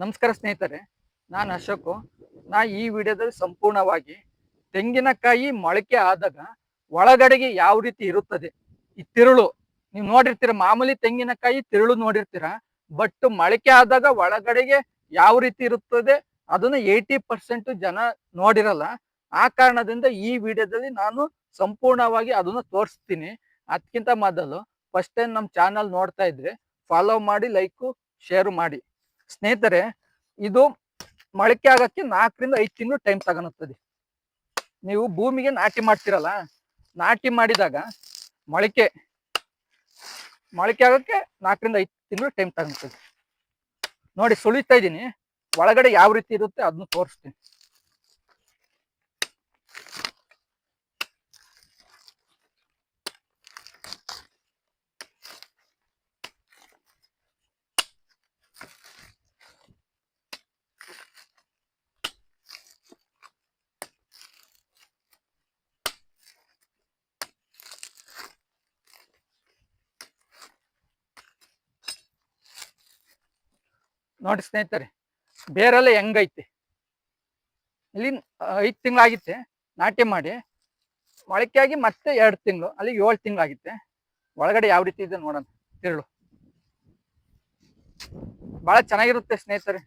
ನಮಸ್ಕಾರ ಸ್ನೇಹಿತರೆ, ನಾನು ಅಶೋಕು. ನಾ ಈ ವಿಡಿಯೋದಲ್ಲಿ ಸಂಪೂರ್ಣವಾಗಿ ತೆಂಗಿನಕಾಯಿ ಮೊಳಕೆ ಆದಾಗ ಒಳಗಡೆಗೆ ಯಾವ ರೀತಿ ಇರುತ್ತದೆ? ಈ ತಿರುಳು, ನೀವು ನೋಡಿರ್ತೀರ ಮಾಮೂಲಿ ತೆಂಗಿನಕಾಯಿ ತಿರುಳು ನೋಡಿರ್ತೀರ ಬಟ್ ಮೊಳಕೆ ಆದಾಗ ಒಳಗಡೆಗೆ ಯಾವ ರೀತಿ ಇರುತ್ತದೆ ಅದನ್ನ ಏಯ್ಟಿ ಪರ್ಸೆಂಟ್ ಜನ ನೋಡಿರಲ್ಲ. ಆ ಕಾರಣದಿಂದ ಈ ವಿಡಿಯೋದಲ್ಲಿ ನಾನು ಸಂಪೂರ್ಣವಾಗಿ ಅದನ್ನ ತೋರಿಸ್ತೀನಿ. ಅದಕ್ಕಿಂತ ಮೊದಲು ಫಸ್ಟ್ ಟೈಮ್ ನಮ್ಮ ಚಾನಲ್ ನೋಡ್ತಾ ಇದ್ರೆ ಫಾಲೋ ಮಾಡಿ ಲೈಕು ಶೇರ್ ಮಾಡಿ. ಸ್ನೇಹಿತರೆ, ಇದು ಮೊಳಕೆ ಆಗಕ್ಕೆ ನಾಲ್ಕರಿಂದ ಐದು ತಿಂಗಳು ಟೈಮ್ ತಗೊಳುತ್ತದೆ ನೀವು ಭೂಮಿಗೆ ನಾಟಿ ಮಾಡ್ತಿರಲ್ಲ, ನಾಟಿ ಮಾಡಿದಾಗ ಮೊಳಕೆ ಮೊಳಕೆ ಆಗಕ್ಕೆ ನಾಲ್ಕರಿಂದ ಐದು ತಿಂಗಳು ಟೈಮ್ ತಗೊಳುತ್ತದೆ ನೋಡಿ ಸುಳಿತಾ ಇದ್ದೀನಿ, ಒಳಗಡೆ ಯಾವ ರೀತಿ ಇರುತ್ತೆ ಅದನ್ನ ತೋರಿಸ್ತೀನಿ. ನೋಡಿ ಸ್ನೇಹಿತರೆ, ಬೇರೆಲ್ಲ ಹೆಂಗೈತೆ? ಇಲ್ಲಿ ಐದು ತಿಂಗಳಾಗಿತ್ತೆ, ನಾಟಿ ಮಾಡಿ. ಮೊಳಕೆಯಾಗಿ ಮತ್ತೆ ಎರಡು ತಿಂಗಳು ಅಲ್ಲಿ ಏಳು ತಿಂಗಳಾಗಿತ್ತೆ. ಒಳಗಡೆ ಯಾವ ರೀತಿ ಇದೆ ನೋಡೋಣ, ತಿರುಳು. ಬಹಳ ಚೆನ್ನಾಗಿರುತ್ತೆ ಸ್ನೇಹಿತರೆ.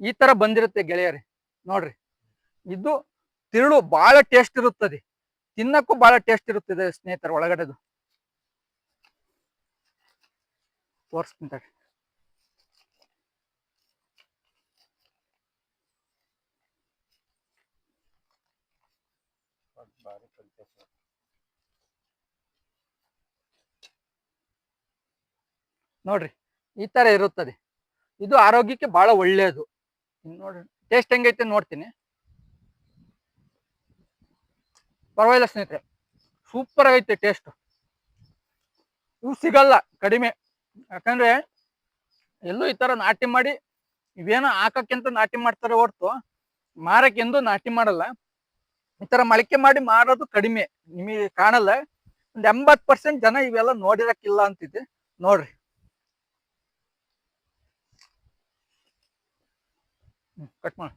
ಈ ತರ ಬಂದಿರುತ್ತೆ ಗೆಳೆಯರಿ, ನೋಡ್ರಿ. ಇದು ತಿರುಳು ಬಹಳ ಟೇಸ್ಟ್ ಇರುತ್ತದೆ. ತಿನ್ನಕ್ಕೂ ಬಹಳ ಟೇಸ್ಟ್ ಇರುತ್ತದೆ ಸ್ನೇಹಿತರ ಒಳಗಡೆದು. ತೋರಿಸ್ತೀನಿ. ನೋಡ್ರಿ, ಈ ತರ ಇರುತ್ತದೆ. ಇದು ಆರೋಗ್ಯಕ್ಕೆ ಬಹಳ ಒಳ್ಳೆಯದು ನೋಡ್ರಿ ಟೇಸ್ಟ್ ಹೆಂಗೈತೆ ನೋಡ್ತೀನಿ. ಪರವಾಗಿಲ್ಲ ಸ್ನೇಹಿತರೆ ಸೂಪರ್ ಆಗೈತೆ ಟೇಸ್ಟ್ ಇವು ಸಿಗಲ್ಲ, ಕಡಿಮೆ. ಯಾಕಂದ್ರೆ, ಎಲ್ಲೂ ಈ ತರ ನಾಟಿ ಮಾಡಿ, ಇವೇನೋ ಹಾಕಕ್ಕಿಂತ ನಾಟಿ ಮಾಡ್ತಾರೆ ಹೊರ್ತು, ಮಾರಕ್ಕೆಂದು ನಾಟಿ ಮಾಡಲ್ಲ. ಈ ತರ ಮೊಳಕೆ ಮಾಡಿ ಮಾರೋದು ಕಡಿಮೆ. ನಿಮಗೆ ಕಾಣಲ್ಲ. ಒಂದ್ ಎಂಬತ್ ಪರ್ಸೆಂಟ್ ಜನ ಇವೆಲ್ಲ ನೋಡಿರಕ್ಕಿಲ್ಲ ಅಂತಿದೆ. ನೋಡ್ರಿ. ಕಟ್ ಮಾಡಿ.